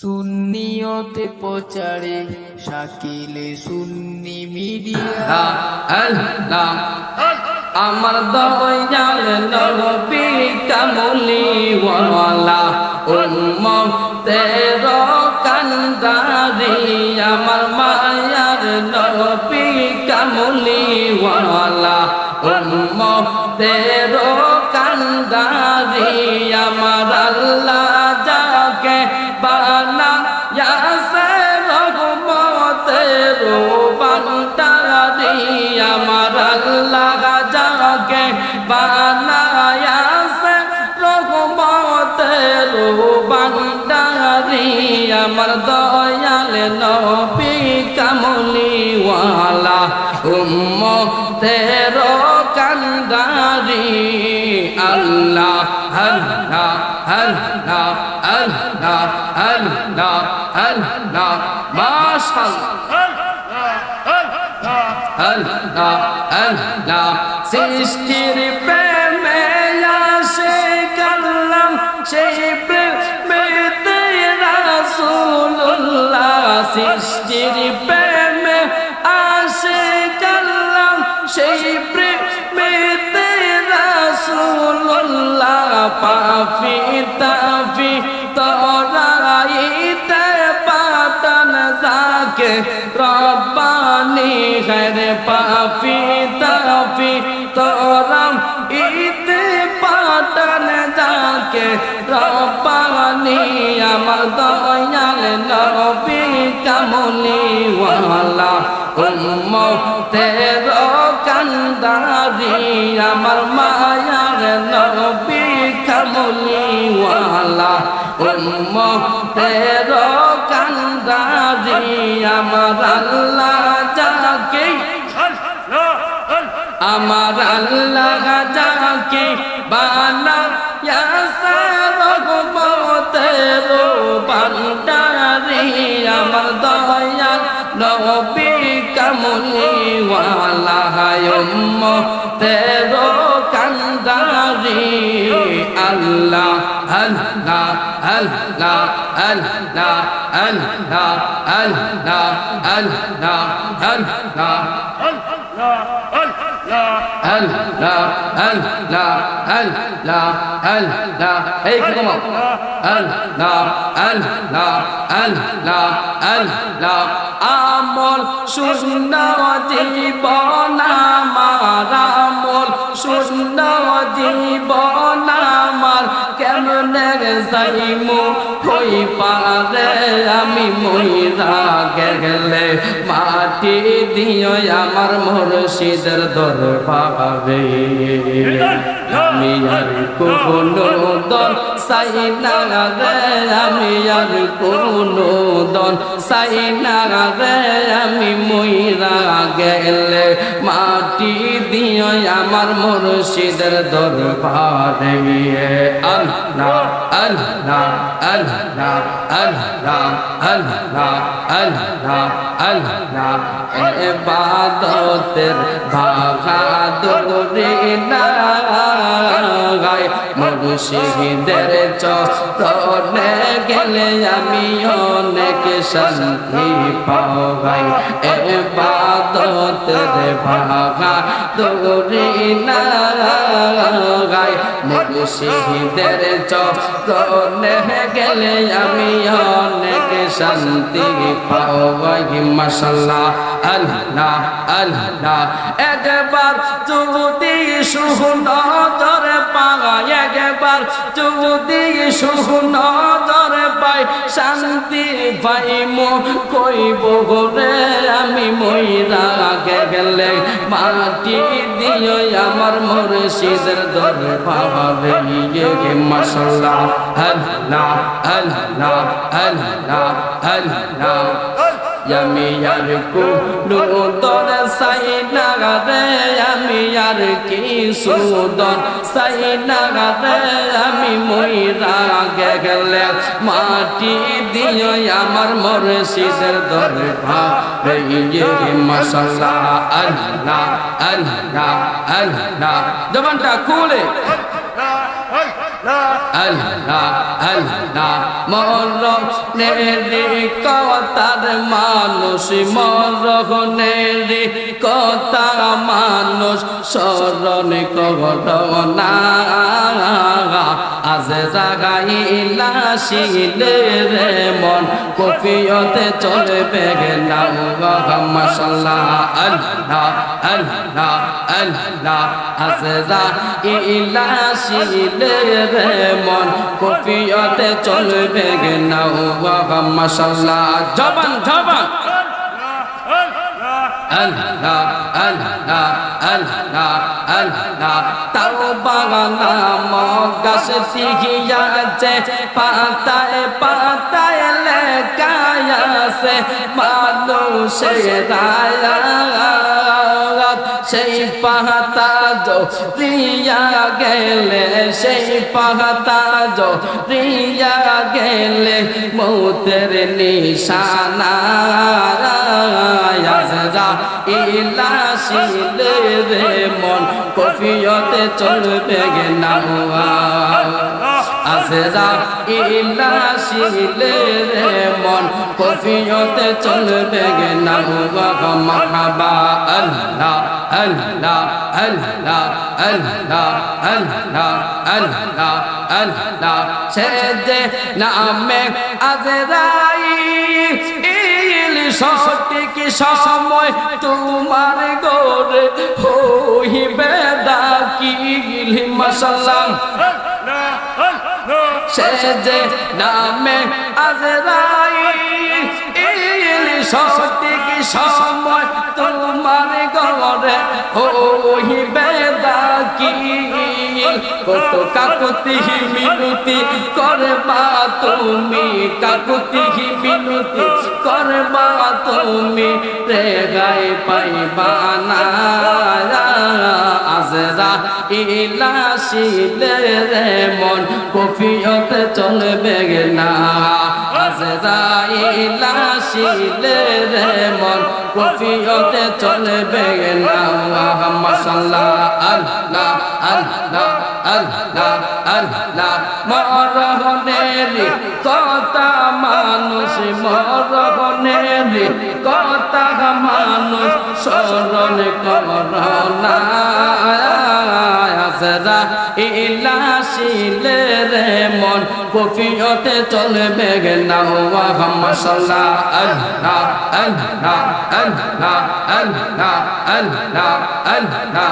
সুন্নিয়তে প্রচারে শাকিলে সুন্নি মিডিয়া। আল্লাহ আমার দয়াল নবী কামলি ওয়ালা উম্মতের কান্দারি আমার মায়ার নবী কামলি ওয়ালা উম্মতের কান্দারি ও বান্দা রে আমার আল্লাহ জাগে। বানায়া সে রহমতের ও বান্দা রে আমার দয়াল নবী কামলিওয়ালা, উম্মতের কান্দারি আল্লাহ হল্লা হল্লা হল্লা হল্লা হল্লা মাশাআল্লাহ আল্লাহ সৃষ্টির প্রেমে আসে কাল্লাম, সেই প্রেমেতে রাসূলুল্লাহ সৃষ্টির প্রেমে আসে কাল্লাম, সেই প্রেমেতে রাসূলুল্লাহ کے ربانی غیر پافی تافی تورم عید پاتن جا کے ربانی امر دیال نبی کملی والا امتے উম্মতের কান্দারি আমার আল্লাহ যাকে, আমার আল্লাহ যাকে বানা রহমতের বান্দারি আমার দয়া নবী কামলি ওয়ালা উম্মতের আল্লাহ আল্লাহ আল্লাহ আল্লাহ আল্লাহ আল্লাহ আল্লাহ আল্লাহ আল্লাহ আল্লাহ আল্লাহ আল্লাহ এই কি তোমার আল্লাহ আল্লাহ আল্লাহ আল্লাহ আমল শূন্য জীবন আমার আমল শূন্য জীবন আমার কেমনে সাইম হই পারে আমি মহিলা গেলে মাটি দিও আমার মুর্শিদের দরবারে। আমি আর কোনো দল সাই না আমি আর কোনো দন চাই না রে আমি মইরা গেলে মাটি দিও আমার মুর্শিদের দরবারে আল্লাহ। আল্লাহ আল্লাহ আল্লাহ আল্লাহ আল্লাহ আল্লাহ এবাদতের ভাগাদরে নাগায় মুর্শিদের চতনে গেলে আমি অনেক শান্তি পাওয়াই। এবাদতের ভাগাদরে নাগায় মুর্শিদের চত গেলে আমি অনেক শান্তি পাই মাসাল্লাহ আল্লাহ আল্লাহ একবার যদি সুন্দর পাই একবার যদি সুন্দর পাই শান্তি পাই মো কইব রে আমি মইরা গেলে মাটি দিও আমার মুর্শিদের দরবারে ইয়ে মাসাল্লাহ আল্লাহ আল্লাহ আল্লাহ আল্লাহ আমি আর কুলুদর সাই নাগারে আমি আর কি সুদর সাই নাগারে আমি মইরা গেলে মাটি দিও আমার মুর্শিদের দরবারে ইয়ে মাসাল্লাহ আল্লাহ আল্লাহ আল্লাহ জবানটা খুলে। আল্লাহ আল্লাহ মরণের কতার মানুষ মরণের কথা মানুষ স্মরণ কর না। আজ জাগাইলা শিলে রে মন কপিয়তে চলবে না মশাল্লাহ আল্লাহ আল্লাহ আল্লাহ জবান জবান। পাতায় পাতায় লেখায়াছে মানুষের সেই পাহাতা যো প্রিয়া গেলে, সেই পাহাতা যো প্রিয়া গেলে মৌতের নিশানা। ইলাশিলে রে মন কফিয়তে চলবে গে না আজরা ইলাশিলে রে মন, কফিয়তে চলবে গে না মাহবা আল্লাহ আল্লাহ আল্লাহ আল্লাহ আল্লাহ আল্লাহ আল্লাহ। সে যে নামে সঠিক সময় তোমার গোরে হইবে ডাকি মশাল্লাহ সে যে নামে আজরাই সঠিক সময় তোমার গরে হইবে ডাকি কত কাকুতি মিনতি করবা তুমি। কাকুতি মিনতি করবা তুমি। রে গাই পাইবা না। আজরা ইলাশিলে রে মন, কফিয়তে চলবে না। কথা মানুষ মরহনের কথা মানুষ স্মরণ করনা আজরা ইলাশিলে রে মন কফিয়তে চলবে না মাশাল্লাহ আল্লাহ আল্লাহ আল্লাহ আল্লাহ আল্লাহ আল্লাহ।